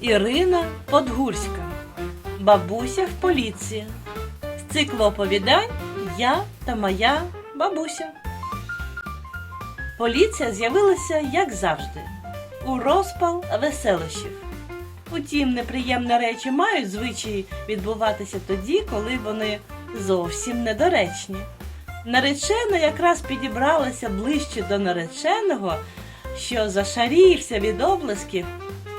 Ірина Подгурська. Бабуся в поліції. З циклу оповідань Я та моя бабуся. Поліція з'явилася, як завжди, у розпал веселощів. Утім, неприємні речі мають звичай відбуватися тоді, коли вони зовсім недоречні. Наречена якраз підібралася ближче до нареченого, що зашарівся від облисків,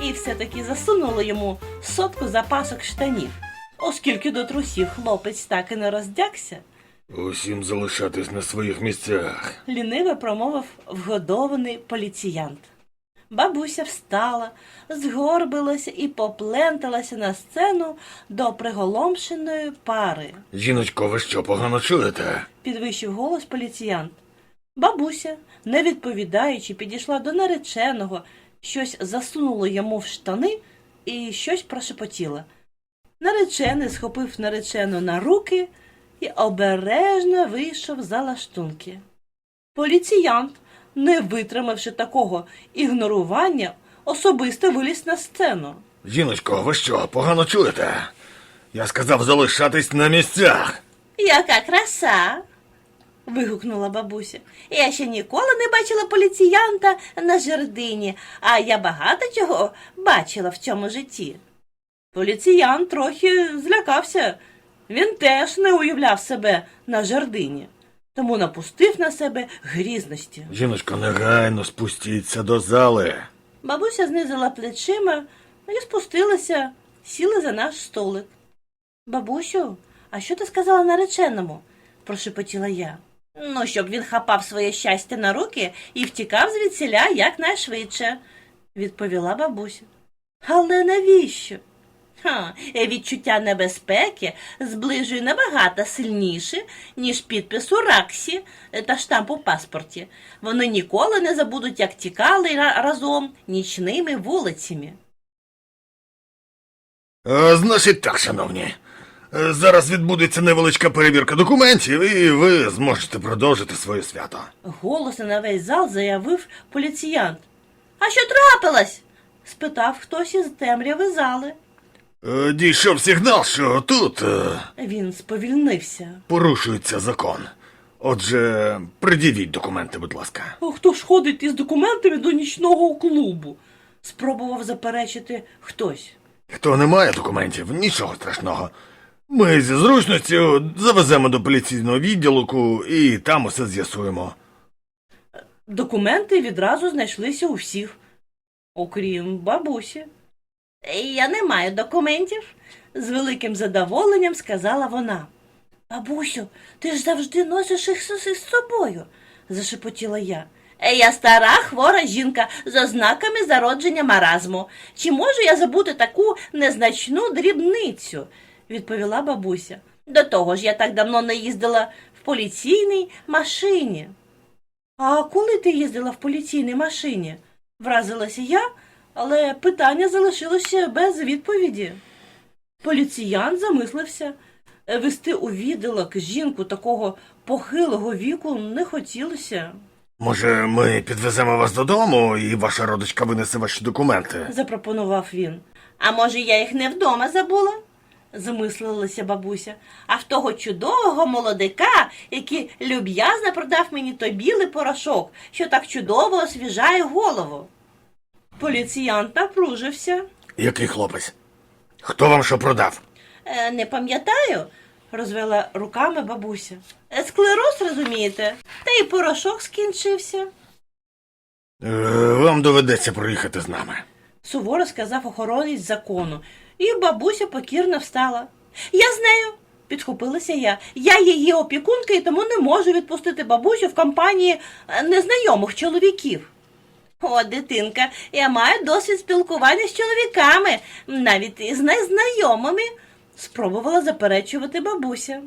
і все-таки засунула йому сотку запасок штанів, оскільки до трусів хлопець так і не роздягся. Усім залишатись на своїх місцях. ліниво промовив вгодований поліціянт. Бабуся встала, згорбилася і попленталася на сцену до приголомшеної пари, Жіночко, ви що, погано чуєте? підвищив голос поліціянт. Бабуся, не відповідаючи, підійшла до нареченого, щось засунула йому в штани і щось прошепотіла. Наречений схопив наречену на руки і обережно вийшов за лаштунки. Поліціянт, не витримавши такого ігнорування, особисто виліз на сцену. Жіночко, ви що, погано чуєте? Я сказав залишатись на місцях. Яка краса. Вигукнула бабуся. Я ще ніколи не бачила поліціянта на жердині, а я багато чого бачила в цьому житті. Поліціянт трохи злякався. Він теж не уявляв себе на жердині, тому напустив на себе грізності. Жіночко, негайно спустіться до зали. Бабуся знизила плечима і спустилася, сіли за наш столик. Бабусю, а що ти сказала нареченому? прошепотіла я. Ну, щоб він хапав своє щастя на руки і втікав звідсіля якнайшвидше, відповіла бабуся. Але навіщо? Ха, відчуття небезпеки зближує набагато сильніше, ніж підпис у Раксі та штамп у паспорті. Вони ніколи не забудуть, як тікали разом нічними вулицями. Е, значить так, шановні. Зараз відбудеться невеличка перевірка документів, і ви зможете продовжити своє свято. Голосно на весь зал заявив поліціянт. А що трапилось? спитав хтось із темряви зали. Е, Дійшов сигнал, що тут е, Він сповільнився. порушується закон. Отже, придівіть документи, будь ласка. Хто ж ходить із документами до нічного клубу? спробував заперечити хтось. Хто не має документів, нічого страшного. Ми зі зручністю завеземо до поліційного відділку і там усе з'ясуємо. Документи відразу знайшлися у всіх, окрім бабусі. Я не маю документів, з великим задоволенням сказала вона. Бабусю, ти ж завжди носиш їх з собою, зашепотіла я. Я стара хвора жінка з ознаками зародження маразму. Чи можу я забути таку незначну дрібницю? Відповіла бабуся. До того ж, я так давно не їздила в поліційній машині. А коли ти їздила в поліційній машині? вразилася я, але питання залишилося без відповіді. Поліціян замислився. Вести у відділок жінку такого похилого віку не хотілося, Може, ми підвеземо вас додому, і ваша родичка винесе ваші документи. запропонував він. А може, я їх не вдома забула? Замислилася бабуся. А в того чудового молодика, який люб'язно продав мені той білий порошок, що так чудово освіжає голову. Поліціянт напружився. Який хлопець? Хто вам що продав? Е, не пам'ятаю, розвела руками бабуся. Е, Склероз, розумієте, та й порошок скінчився, Е, вам доведеться проїхати з нами. суворо сказав охоронець закону, і бабуся покірно встала. Я з нею, підхопилася я. Я її опікунка і тому не можу відпустити бабусю в компанії е, незнайомих чоловіків. О, дитинка, я маю досвід спілкування з чоловіками, навіть із незнайомими, спробувала заперечувати бабуся.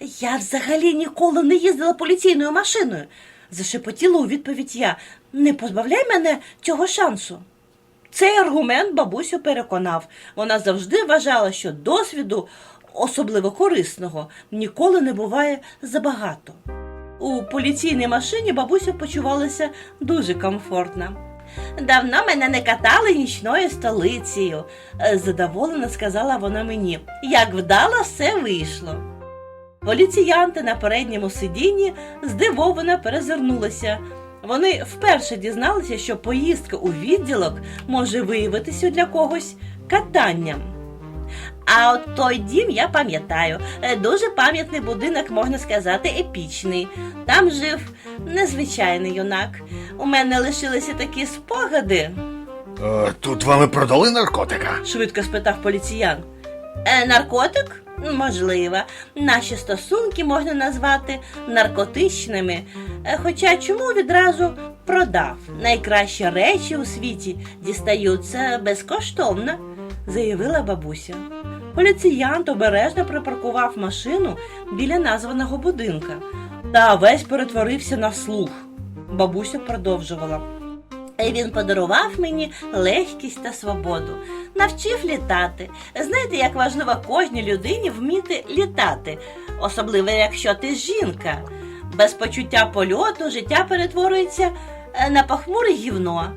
Я взагалі ніколи не їздила поліційною машиною, зашепотіла у відповідь я. Не позбавляй мене цього шансу. Цей аргумент бабусю переконав. Вона завжди вважала, що досвіду, особливо корисного, ніколи не буває забагато. У поліційній машині бабуся почувалася дуже комфортно. Давно мене не катали нічною столицею, е, задоволено сказала вона мені. Як вдало все вийшло. Поліціянти на передньому сидінні здивовано перезирнулися. Вони вперше дізналися, що поїздка у відділок може виявитися для когось катанням. А от той дім я пам'ятаю. Е, Дуже пам'ятний будинок, можна сказати, епічний. Там жив незвичайний юнак. У мене лишилися такі спогади, Е, тут вам і продали наркотика. швидко спитав поліціян. Е, наркотик? Можливо. Наші стосунки можна назвати наркотичними. Е, Хоча чому відразу продав? Найкращі речі у світі дістаються безкоштовно, заявила бабуся. Поліціянт обережно припаркував машину біля названого будинка та весь перетворився на слух. Бабуся продовжувала. Він подарував мені легкість та свободу, навчив літати. Знаєте, як важливо кожній людині вміти літати, особливо якщо ти жінка. Без почуття польоту життя перетворюється е, на похмуре гівно.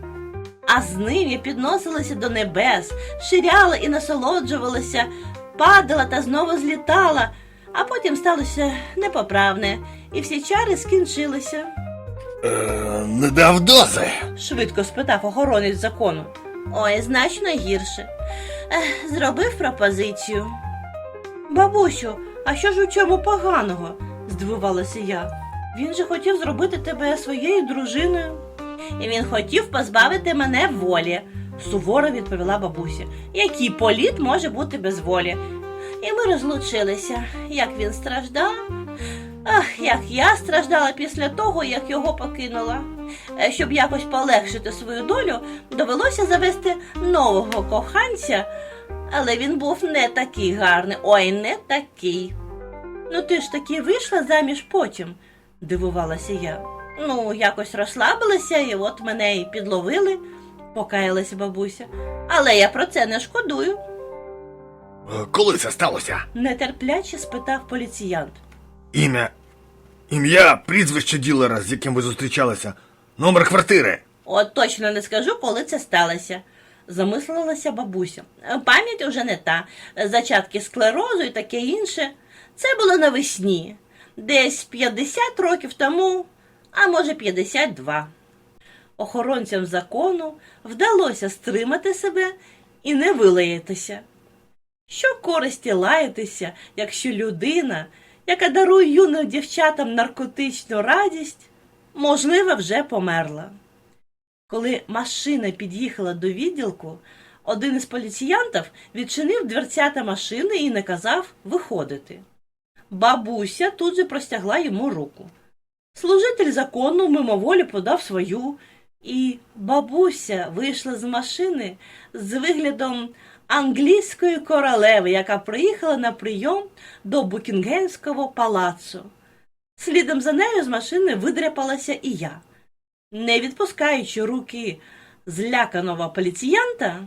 А з ним я підносилася до небес, ширяла і насолоджувалася, падала та знову злітала, а потім сталося непоправне, і всі чари скінчилися. Е, не дав дози. швидко спитав охоронець закону. Ой, значно гірше. Ех, зробив пропозицію. Бабусю, а що ж у чому поганого? здивувалася я. Він же хотів зробити тебе своєю дружиною. І він хотів позбавити мене волі, суворо відповіла бабуся. Який політ може бути без волі? І ми розлучилися. Як він страждав? Ах, як я страждала після того, як його покинула. Е, Щоб якось полегшити свою долю, довелося завести нового коханця, але він був не такий гарний, ой, не такий. Ну ти ж таки вийшла заміж потім, дивувалася я. Ну, якось розслабилася, і от мене і підловили, покаялася бабуся. Але я про це не шкодую, Е, коли це сталося? нетерпляче спитав поліціянт. Ім'я. Ім'я, прізвище ділера, з яким ви зустрічалися. Номер квартири. От точно не скажу, коли це сталося. Замислилася бабуся. Пам'ять уже не та. Зачатки склерозу і таке інше. Це було навесні, десь 50 років тому, а може 52. Охоронцям закону вдалося стримати себе і не вилаятися. Що користі лаятися, якщо людина, яка дарує юним дівчатам наркотичну радість, можливо, вже померла. Коли машина під'їхала до відділку, один із поліціянтів відчинив дверцята машини і наказав виходити. Бабуся тут же простягла йому руку. Служитель закону мимоволі подав свою, і бабуся вийшла з машини з виглядом англійської королеви, яка приїхала на прийом до Букінгемського палацу. Слідом за нею з машини видряпалася і я. Не відпускаючи руки зляканого поліціянта,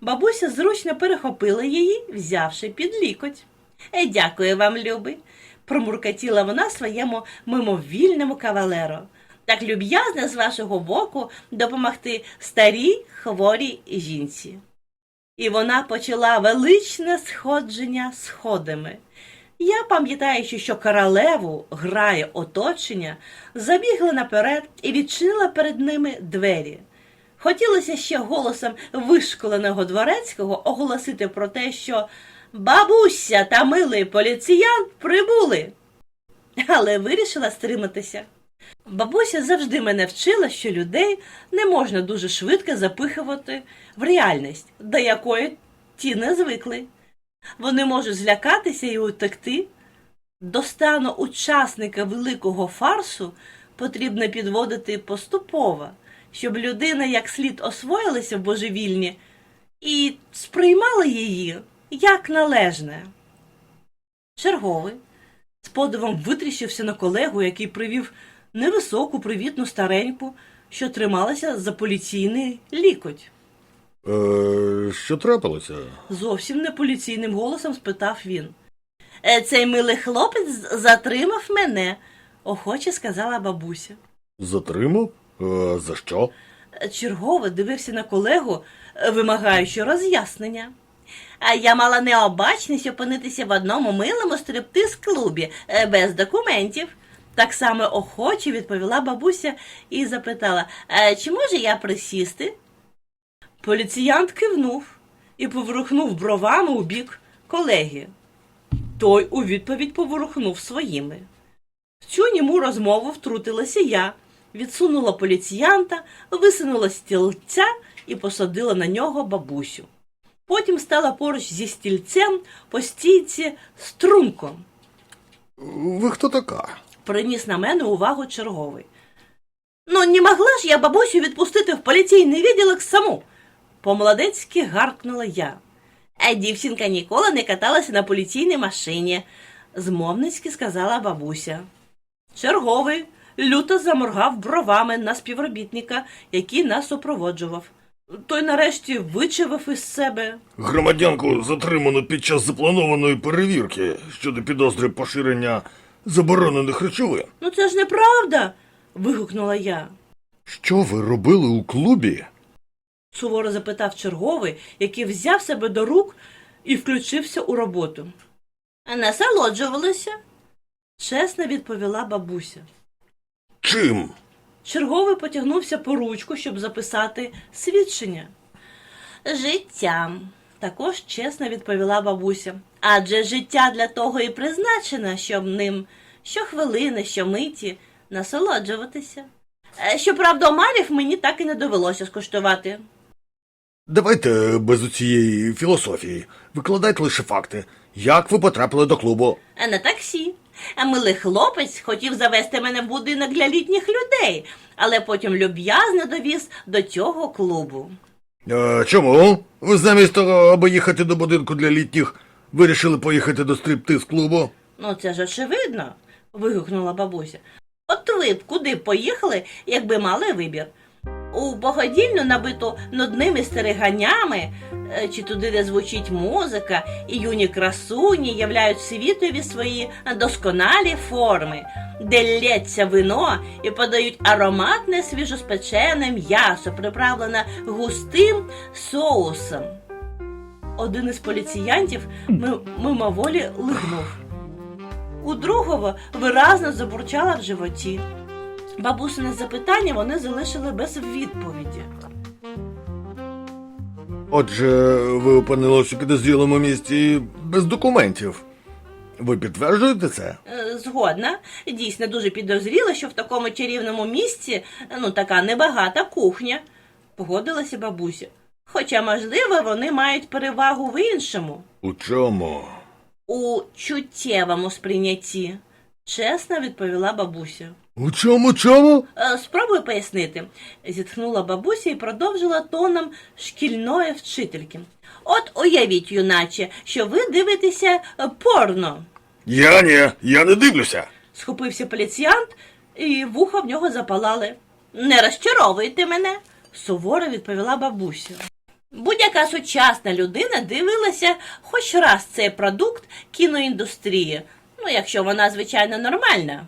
бабуся зручно перехопила її, взявши під лікоть. «Е, Дякую вам, любий, промуркотіла вона своєму мимовільному кавалеру. Так люб'язно з вашого боку допомогти старій хворій жінці. І вона почала величне сходження сходами. Я, пам'ятаючи, що королеву грає оточення, забігла наперед і відчинила перед ними двері. Хотілося ще голосом вишколеного дворецького оголосити про те, що бабуся та милий поліціян прибули, але вирішила стриматися. Бабуся завжди мене вчила, що людей не можна дуже швидко запихувати в реальність, до якої ті не звикли. Вони можуть злякатися і утекти. До стану учасника великого фарсу потрібно підводити поступово, щоб людина як слід освоїлася в божевільні і сприймала її як належне. Черговий з подивом витріщився на колегу, який привів невисоку, привітну стареньку, що трималася за поліційний лікоть. Е, що трапилося? Зовсім не поліційним голосом спитав він. «Е, Цей милий хлопець затримав мене, охоче сказала бабуся. Затримав? Е, за що? Чергово дивився на колегу, е, вимагаючи роз'яснення. А я мала необачність опинитися в одному милому стриптиз-клубі е, без документів. Так само охоче відповіла бабуся і запитала, «Е, чи можу я присісти? Поліціянт кивнув і поворухнув бровами у бік колеги. Той у відповідь поворухнув своїми. В цю німу розмову втрутилася я, відсунула поліціянта, висунула стільця і посадила на нього бабусю. Потім стала поруч зі стільцем по стійці струнком. Ви хто така? Приніс на мене увагу черговий. Ну, не могла ж я бабусю відпустити в поліційний відділок саму. По-молодецьки гаркнула я. А дівчинка ніколи не каталася на поліційній машині, змовницьки сказала бабуся. Черговий люто заморгав бровами на співробітника, який нас супроводжував. Той нарешті вичавив із себе. Громадянку затримано під час запланованої перевірки щодо підозри поширення заборонених речовин. Ну це ж неправда. вигукнула я. Що ви робили у клубі? суворо запитав черговий, який взяв себе до рук і включився у роботу. Насолоджувалася, чесно відповіла бабуся. Чим? Черговий потягнувся по ручку, щоб записати свідчення. Життям, також чесно відповіла бабуся. Адже життя для того і призначено, щоб ним щохвилини, щомиті насолоджуватися. Е, Щоправда, омарів мені так і не довелося скуштувати. Давайте без цієї філософії. Викладайте лише факти. Як ви потрапили до клубу? А на таксі. А милий хлопець хотів завести мене в будинок для літніх людей, але потім люб'язно довіз до цього клубу. А, чому? Ви замість того, аби їхати до будинку для літніх, вирішили поїхати до стриптиз-клубу? Ну, це ж очевидно, вигукнула бабуся. От ви б куди поїхали, якби мали вибір? У богодільню набиту нудними стереганями, е, чи туди, де звучить музика, і юні красуні являють світові свої досконалі форми, де лється вино і подають ароматне свіжоспечене м'ясо, приправлене густим соусом. Один із поліціянтів мимоволі лигнув. У другого виразно забурчала в животі. Бабусине запитання вони залишили без відповіді. Отже, ви опинилися у підозрілому місці без документів. Ви підтверджуєте це? Е, Згодна, дійсно дуже підозріло, що в такому чарівному місці ну така небагата кухня. Погодилася бабуся. Хоча, можливо, вони мають перевагу в іншому, У чому? у чуттєвому сприйнятті, чесно відповіла бабуся. У чому чому? Е, Спробуй пояснити, зітхнула бабуся і продовжила тоном шкільної вчительки. От уявіть, юначе, що ви дивитеся е, порно. Я ні, я не дивлюся. Схопився поліціянт, і вуха в нього запалали. Не розчаровуйте мене, суворо відповіла бабуся. Будь-яка сучасна людина дивилася хоч раз цей продукт кіноіндустрії, ну якщо вона, звичайно, нормальна.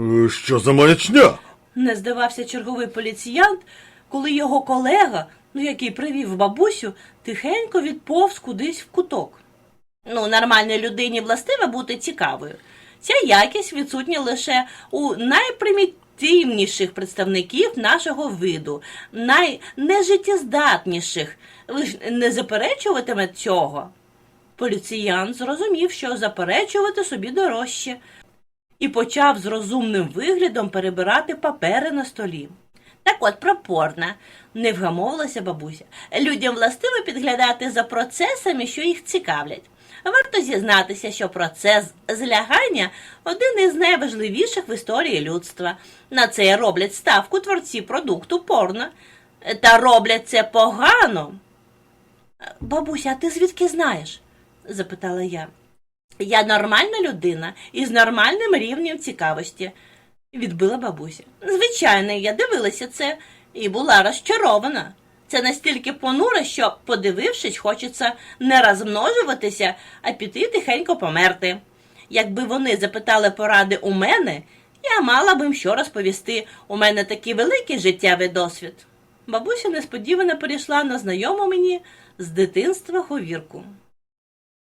Е, Що за маячня? Не здавався черговий поліціянт, коли його колега, ну який привів бабусю, тихенько відповз кудись в куток. Ну, нормальній людині властиво бути цікавою. Ця якість відсутня лише у найпримітивніших представників нашого виду, найнежиттєздатніших. Ви ж не заперечуватиме цього. Поліціянт зрозумів, що заперечувати собі дорожче і почав з розумним виглядом перебирати папери на столі. Так от про порно, не вгамовилася бабуся. Людям властиво підглядати за процесами, що їх цікавлять. Варто зізнатися, що процес злягання один із найважливіших в історії людства. На це роблять ставку творці продукту порно. Та роблять це погано. Бабуся, а ти звідки знаєш? Запитала я. Я нормальна людина із нормальним рівнем цікавості, відбила бабуся. Звичайно, я дивилася це і була розчарована. Це настільки понуре, що, подивившись, хочеться не розмножуватися, а піти тихенько померти. Якби вони запитали поради у мене, Я мала б їм що розповісти. У мене такий великий життєвий досвід. Бабуся несподівано перейшла на знайому мені з дитинства говірку.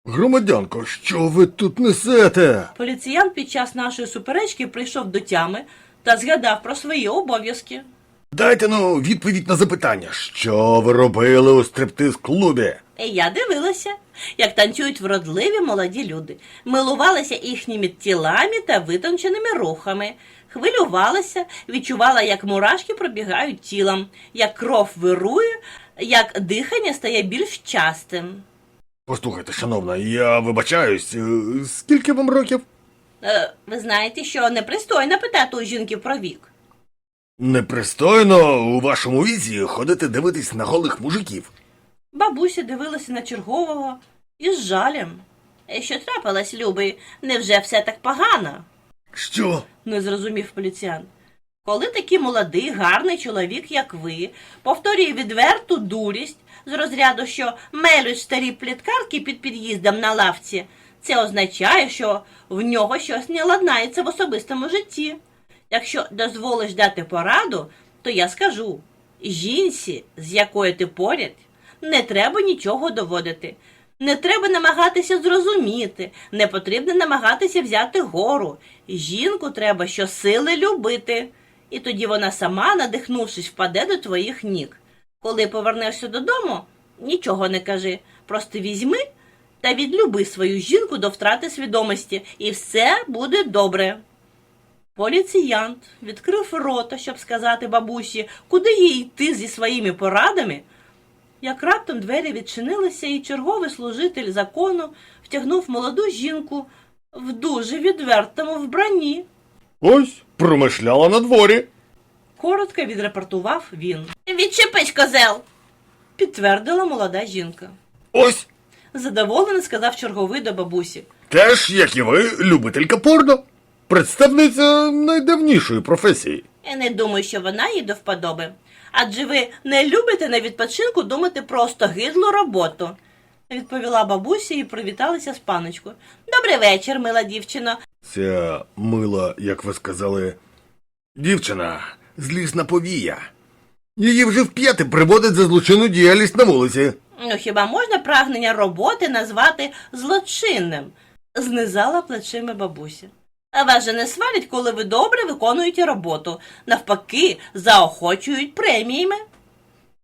Громадянко, що ви тут несете? Поліціян під час нашої суперечки прийшов до тями та згадав про свої обов'язки. Дайте ну відповідь на запитання, що ви робили у стриптиз-клубі? Я дивилася, як танцюють вродливі молоді люди, милувалася їхніми тілами та витонченими рухами, хвилювалася, відчувала, як мурашки пробігають тілом, як кров вирує, як дихання стає більш частим. Послухайте, шановна, я вибачаюсь, е, скільки вам років? Е, ви знаєте, що непристойно питати у жінки про вік. Непристойно у вашому віці ходити дивитись на голих мужиків. Бабуся дивилася на чергового із жалем. «Е, Що трапилось, любий, невже все так погано? Що? не зрозумів поліціян. Коли такий молодий, гарний чоловік, як ви, повторює відверту дурість з розряду, що мелють старі пліткарки під під'їздом на лавці, це означає, що в нього щось не ладнається в особистому житті. Якщо дозволиш дати пораду, то я скажу жінці, з якою ти поряд, не треба нічого доводити. Не треба намагатися зрозуміти, не потрібно намагатися взяти гору. Жінку треба щосили любити. І тоді вона сама, надихнувшись, впаде до твоїх ніг. Коли повернешся додому, нічого не кажи. Просто візьми та відлюби свою жінку до втрати свідомості, і все буде добре. Поліціянт відкрив рота, щоб сказати бабусі, куди їй йти зі своїми порадами, як раптом двері відчинилися, і черговий служитель закону втягнув молоду жінку в дуже відвертому вбранні. Ось, промишляла на дворі. Коротко відрапортував він. Відчепись, козел! підтвердила молода жінка. Ось, Задоволено сказав черговий до бабусі. теж, як і ви, любителька порно. Представниця найдавнішої професії. Я не думаю, що вона їй до вподоби. Адже ви не любите на відпочинку думати про остогидлу роботу, відповіла бабуся і привіталася з паночкою. Добрий вечір, мила дівчино. Ця мила, як ви сказали, дівчина, злісна повія. Її вже вп'яте приводить за злочинну діяльність на вулиці. Ну, хіба можна прагнення роботи назвати злочинним? знизала плечима бабуся. А вас же не сварять, коли ви добре виконуєте роботу. Навпаки, заохочують преміями.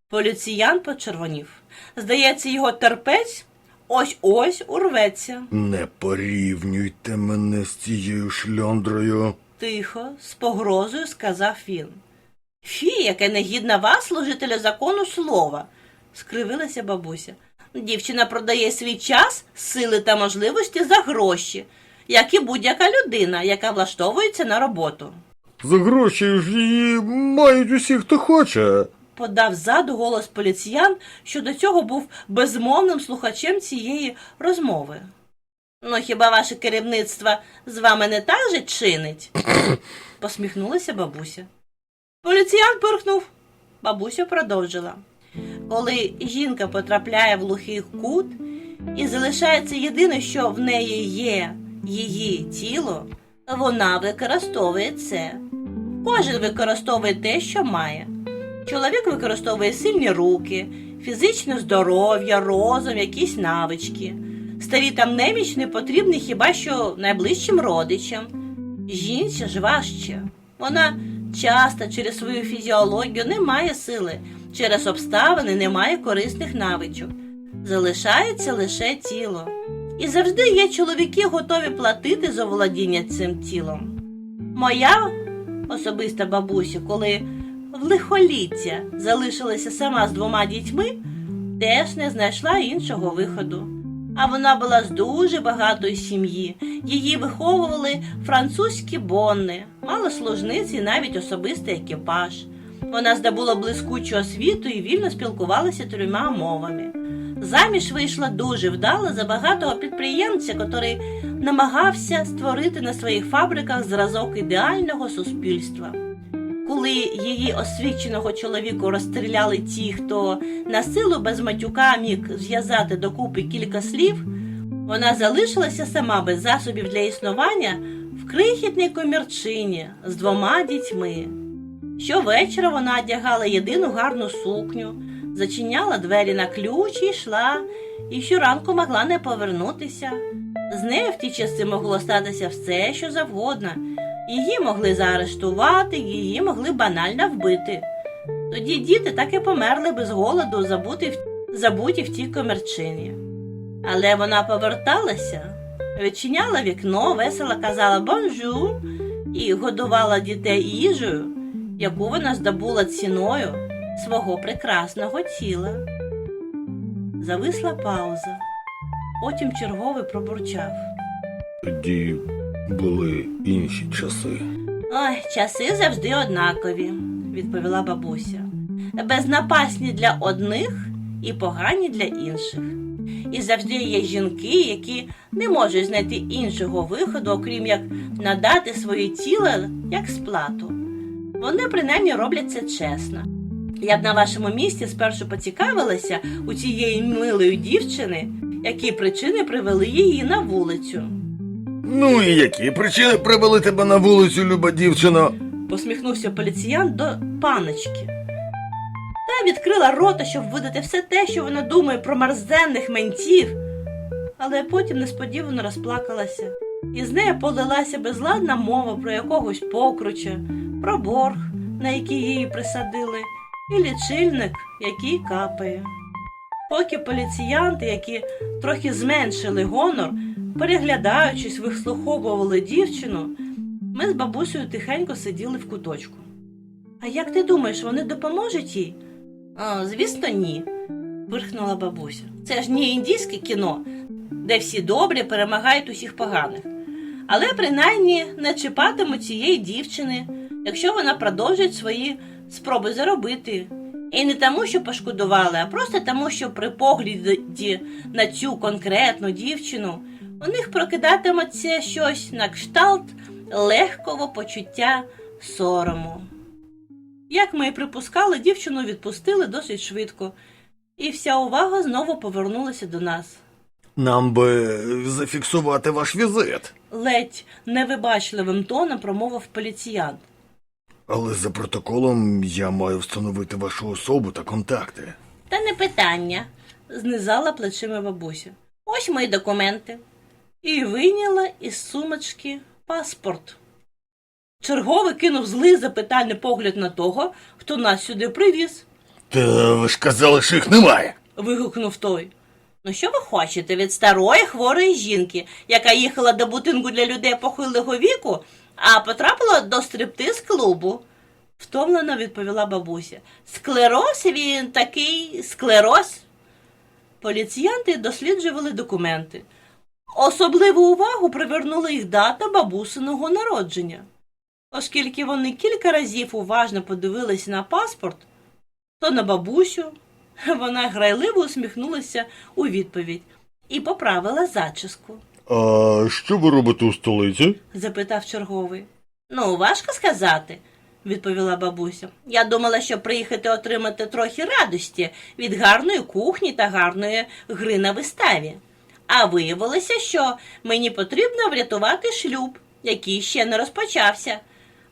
Поліціян почервонів. Здається, його терпець ось ось урветься. Не порівнюйте мене з цією шльондрою. Тихо, з погрозою сказав він. Фі, яке негідна вас, служителя закону слова, скривилася бабуся. Дівчина продає свій час, сили та можливості за гроші, як і будь-яка людина, яка влаштовується на роботу. За гроші ж її мають усі, хто хоче. Подав ззаду голос поліціян, що до цього був безмовним слухачем цієї розмови. Ну, хіба ваше керівництво з вами не так же чинить? посміхнулася бабуся. Поліціян пирхнув. Бабуся продовжила. Коли жінка потрапляє в глухий кут і залишається єдине, що в неї є її тіло, вона використовує це. Кожен використовує те, що має. Чоловік використовує сильні руки, фізичне здоров'я, розум, якісь навички. Старі там немічні потрібні хіба що найближчим родичам. Жінці ж важче. Вона часто через свою фізіологію не має сили, через обставини не має корисних навичок. Залишається лише тіло. І завжди є чоловіки, готові платити за володіння цим тілом. Моя особиста бабуся, коли в лихоліття залишилася сама з двома дітьми, теж не знайшла іншого виходу. А вона була з дуже багатої сім'ї. Її виховували французькі бонни, мала служниці і навіть особистий екіпаж. Вона здобула блискучу освіту і вільно спілкувалася трьома мовами. Заміж вийшла дуже вдало за багатого підприємця, який намагався створити на своїх фабриках зразок ідеального суспільства. Коли її освіченого чоловіку розстріляли ті, хто на силу без матюка міг зв'язати докупи кілька слів, вона залишилася сама без засобів для існування в крихітній комірчині з двома дітьми. Щовечора вона одягала єдину гарну сукню, зачиняла двері на ключ і йшла, і щоранку могла не повернутися. З нею в ті часи могло статися все, що завгодно. Її могли заарештувати, її могли банально вбити. Тоді діти так і померли без голоду, забуті в, забуті в тій комірчині. Але вона поверталася, відчиняла вікно, весело казала бонжур і годувала дітей їжею, яку вона здобула ціною свого прекрасного тіла. Зависла пауза. Потім черговий пробурчав. Тоді були інші часи. Ой, часи завжди однакові, відповіла бабуся. Безнапасні для одних і погані для інших. І завжди є жінки, які не можуть знайти іншого виходу, окрім як надати своє тіло як сплату. Вони принаймні роблять це чесно. Я б на вашому місці спершу поцікавилася у цієї милої дівчини, які причини привели її на вулицю. Ну і які причини привели тебе на вулицю, люба дівчино? посміхнувся поліціян до паночки. Та відкрила рота, щоб видати все те, що вона думає про мерзенних ментів. Але потім несподівано розплакалася, і з нею полилася безладна мова про якогось покруча, про борг, на який її присадили, і лічильник, який капає. Поки поліціянти, які трохи зменшили гонор, переглядаючись, вислуховували дівчину, ми з бабусею тихенько сиділи в куточку. А як ти думаєш, вони допоможуть їй? А, звісно, ні, пирхнула бабуся. Це ж не індійське кіно, де всі добрі перемагають усіх поганих. Але принаймні не чіпатимуть цієї дівчини, якщо вона продовжить свої спроби заробити. І не тому, що пошкодували, а просто тому, що при погляді на цю конкретну дівчину у них прокидатиметься щось на кшталт легкого почуття сорому. Як ми і припускали, дівчину відпустили досить швидко, і вся увага знову повернулася до нас. Нам би зафіксувати ваш візит. Ледь невибачливим тоном промовив поліціянт. Але за протоколом я маю встановити вашу особу та контакти. Та не питання, знизала плечима бабуся. Ось мої документи. І вийняла із сумочки паспорт. Черговий кинув злий запитальний погляд на того, хто нас сюди привіз. Та ви ж казали, що їх немає. вигукнув той. Ну що ви хочете від старої хворої жінки, яка їхала до будинку для людей похилого віку, а потрапила до стриптиз клубу? Втомлено відповіла бабуся. Склероз він такий склероз. Поліціянти досліджували документи. Особливу увагу привернула їх дата бабусиного народження. Оскільки вони кілька разів уважно подивилися на паспорт, то на бабусю вона грайливо усміхнулася у відповідь і поправила зачіску, А що ви робите у столиці? запитав черговий. Ну, важко сказати, відповіла бабуся. Я думала, що приїхати отримати трохи радості від гарної кухні та гарної гри на виставі. А виявилося, що мені потрібно врятувати шлюб, який ще не розпочався,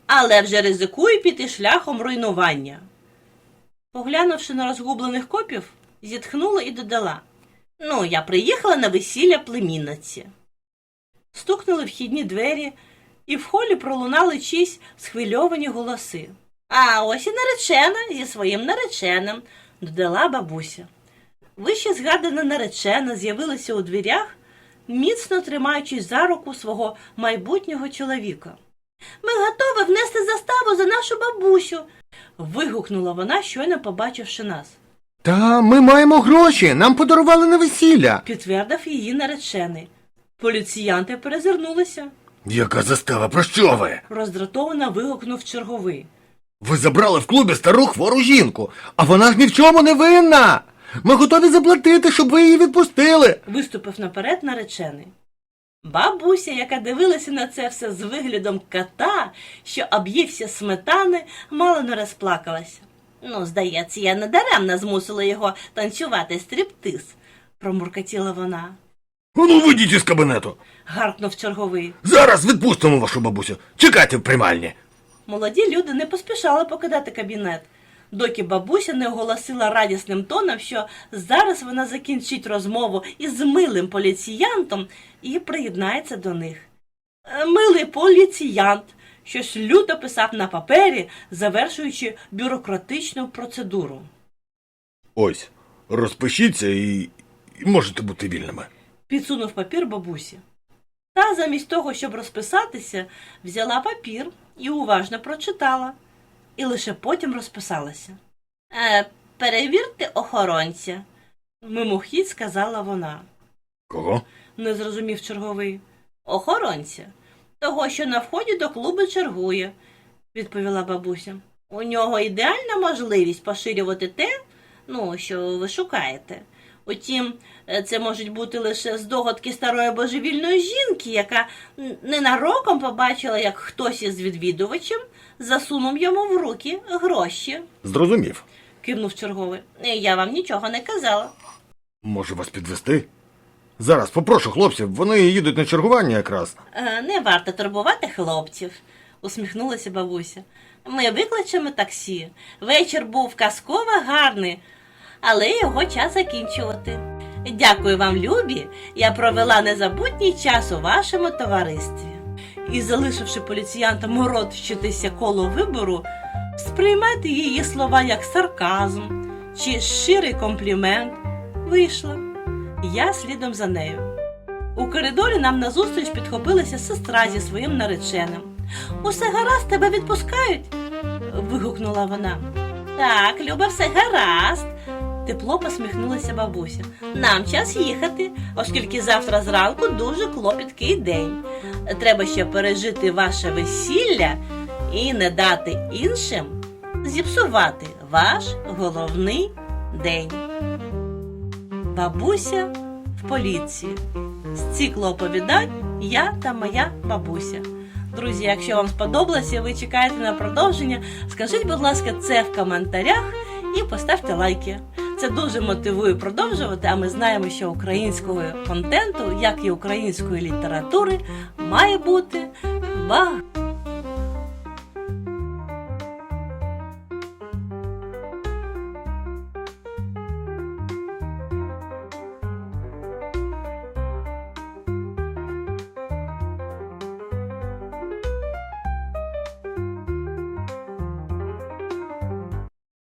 але вже ризикую піти шляхом руйнування. Поглянувши на розгублених копів, зітхнула і додала: Ну, я приїхала на весілля племінниці. Стукнули вхідні двері, і в холі пролунали чиїсь схвильовані голоси. А ось і наречена зі своїм нареченим, додала бабуся. Вище згадана наречена з'явилася у дверях, міцно тримаючись за руку свого майбутнього чоловіка. Ми готові внести заставу за нашу бабусю. вигукнула вона, щойно побачивши нас. Та ми маємо гроші, нам подарували на весілля. Підтвердив її наречений. Поліціянти перезирнулися. Яка застава, про що ви? Роздратовано вигукнув черговий. Ви забрали в клубі стару хвору жінку, а вона ж ні в чому не винна. Ми готові заплатити, щоб ви її відпустили. Виступив наперед наречений. Бабуся, яка дивилася на це все з виглядом кота, що об'ївся сметани, мало не розплакалася. Ну, здається, я недаремно змусила його танцювати стріптиз, промуркотіла вона. Ану, вийдіть із кабінету. гаркнув черговий. Зараз відпустимо вашу бабусю. Чекайте в приймальні. Молоді люди не поспішали покидати кабінет, доки бабуся не оголосила радісним тоном, що зараз вона закінчить розмову із милим поліціянтом і приєднається до них. Е, Милий поліціянт щось люто писав на папері, завершуючи бюрократичну процедуру. Ось, розпишіться і, і можете бути вільними. Підсунув папір бабусі. Та замість того, щоб розписатися, взяла папір і уважно прочитала, і лише потім розписалася. Е, перевірте охоронця, мимохідь сказала вона. Кого? Не зрозумів черговий. Охоронця. Того, що на вході до клубу чергує, відповіла бабуся. У нього ідеальна можливість поширювати те, ну, що ви шукаєте. Утім, е, це можуть бути лише здогадки старої божевільної жінки, яка ненароком побачила, як хтось із відвідувачем засунув йому в руки гроші, Зрозумів. кивнув черговий. «Е, Я вам нічого не казала. Може вас підвести? Зараз попрошу хлопців, вони їдуть на чергування якраз. Е, Не варто турбувати хлопців, усміхнулася бабуся. Ми викличемо таксі. Вечір був казково гарний, але його час закінчувати. Дякую вам, любі. Я провела незабутній час у вашому товаристві. І, залишивши поліціянтам урочитися коло вибору, сприймати її слова як сарказм чи щирий комплімент, вийшла. Я слідом за нею. У коридорі нам назустріч підхопилася сестра зі своїм нареченим. Усе гаразд, тебе відпускають? вигукнула вона. Так, Люба, все гаразд. Тепло посміхнулася бабуся. Нам час їхати, оскільки завтра зранку дуже клопіткий день. Треба ще пережити ваше весілля і не дати іншим зіпсувати ваш головний день. Бабуся в поліції. З циклу оповідань я та моя бабуся. Друзі, якщо вам сподобалося, ви чекаєте на продовження, скажіть, будь ласка, це в коментарях і поставте лайки. Це дуже мотивує продовжувати, а ми знаємо, що українського контенту, як і української літератури, має бути багато.